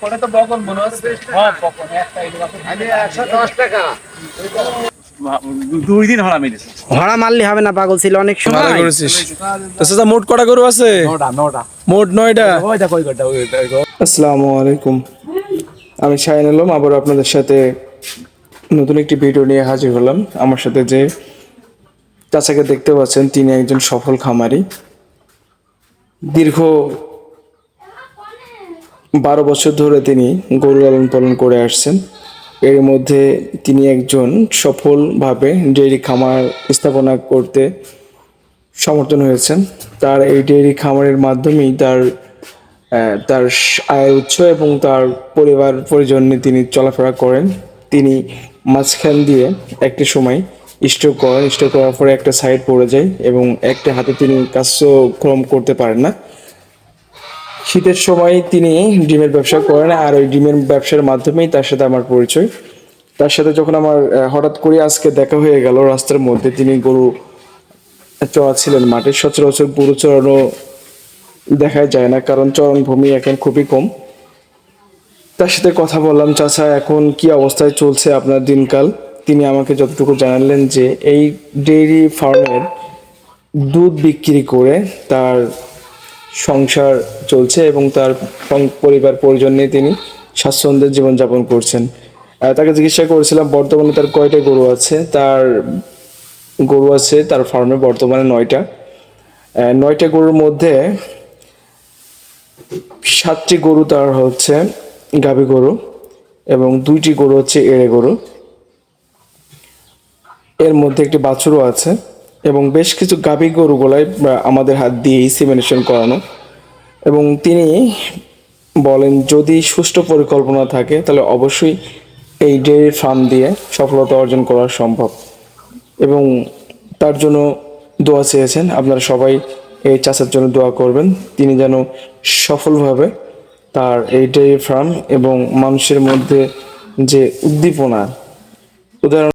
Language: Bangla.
পরে তো বকন মনে হচ্ছে হ্যাঁ। একটা আমি একশো দশ টাকা। দুই দিন হলা মেরেছে ভাড়া মারলে হবে না পাগল ছিল অনেক সময়। করেছিস। তো চাচা মোট কটা গরু আছে? নটা নটা। মোট নয়টা? ওই দেখো ওই ঘরটা ওই ঘরটা আসসালামু আলাইকুম। আমি শাহিন আলম আবার আপনাদের সাথে নতুন একটি ভিডিও নিয়ে হাজির হলাম। আমার সাথে যে চাচাকে দেখতে পাচ্ছেন তিনি একজন সফল খামারি। দীর্ঘ বারো বছর ধরে তিনি গরু লালন পালন করে আসছেন। এর মধ্যে তিনি একজন সফলভাবে ডেইরি খামার স্থাপনা করতে সমর্থন হয়েছেন। তার এই ডেইরি খামারের মাধ্যমেই তার তার আয়ের উৎস এবং তার পরিবার পরিজন তিনি চলাফেরা করেন। তিনি মাঝখান দিয়ে একটি সময় স্ট্রোক করেন। স্ট্রোক করার পরে একটা সাইড পড়ে যায় এবং একটা হাতে তিনি কার্যক্রম করতে পারেন না। শীতের সময় তিনি ডিমের ব্যবসা করেন, আর ওই ডিমের ব্যবসার মাধ্যমেই তার সাথে আমার পরিচয়। তার সাথে যখন আমার হঠাৎ করে আজকে দেখা হয়ে গেল, রাস্তার মধ্যে তিনি গরু চড়াচ্ছিলেন মাঠে। সচরাচর গরু চড়ানো দেখা যায় না, কারণ চরণভূমি এখন খুবই কম। তার সাথে কথা বললাম, চাচা, এখন কি অবস্থায় চলছে আপনার দিনকাল? তিনি আমাকে যতটুকু জানালেন যে, এই ডেইরি ফার্মের দুধ বিক্রি করে তার সংসার চলছে এবং তার পরিবার, পরিজন নিয়ে তিনি স্বাচ্ছন্দ্যের জীবনযাপন করছেন। তাকে জিজ্ঞাসা করেছিলাম, বর্তমানে তার কয়টা গরু আছে? তার গরু আছে, তার ফার্মে বর্তমানে নয়টা। নয়টা গরুর মধ্যে সাতটি গরু তার হচ্ছে গাভী গরু এবং দুইটি গরু হচ্ছে এড়ে গরু। এর মধ্যে একটি বাছুরও আছে। এবং বেশ কিছু গাভী আহ, আমাদের হাত দিয়ে সিমিনেশন করানো। এবং তিনি বলেন যদি সুষ্ঠু পরিকল্পনা থাকে তাহলে অবশ্যই এই ডেয়ারি ফার্ম দিয়ে সফলতা অর্জন করা সম্ভব। এবং তার জন্য দোয়া চেয়েছেন আপনারা সবাই এই চাষের জন্য দোয়া করবেন। তিনি যেন সফলভাবে তার এই ডেয়ারি ফার্ম এবং মানুষের মধ্যে যে উদ্দীপনা উদাহরণ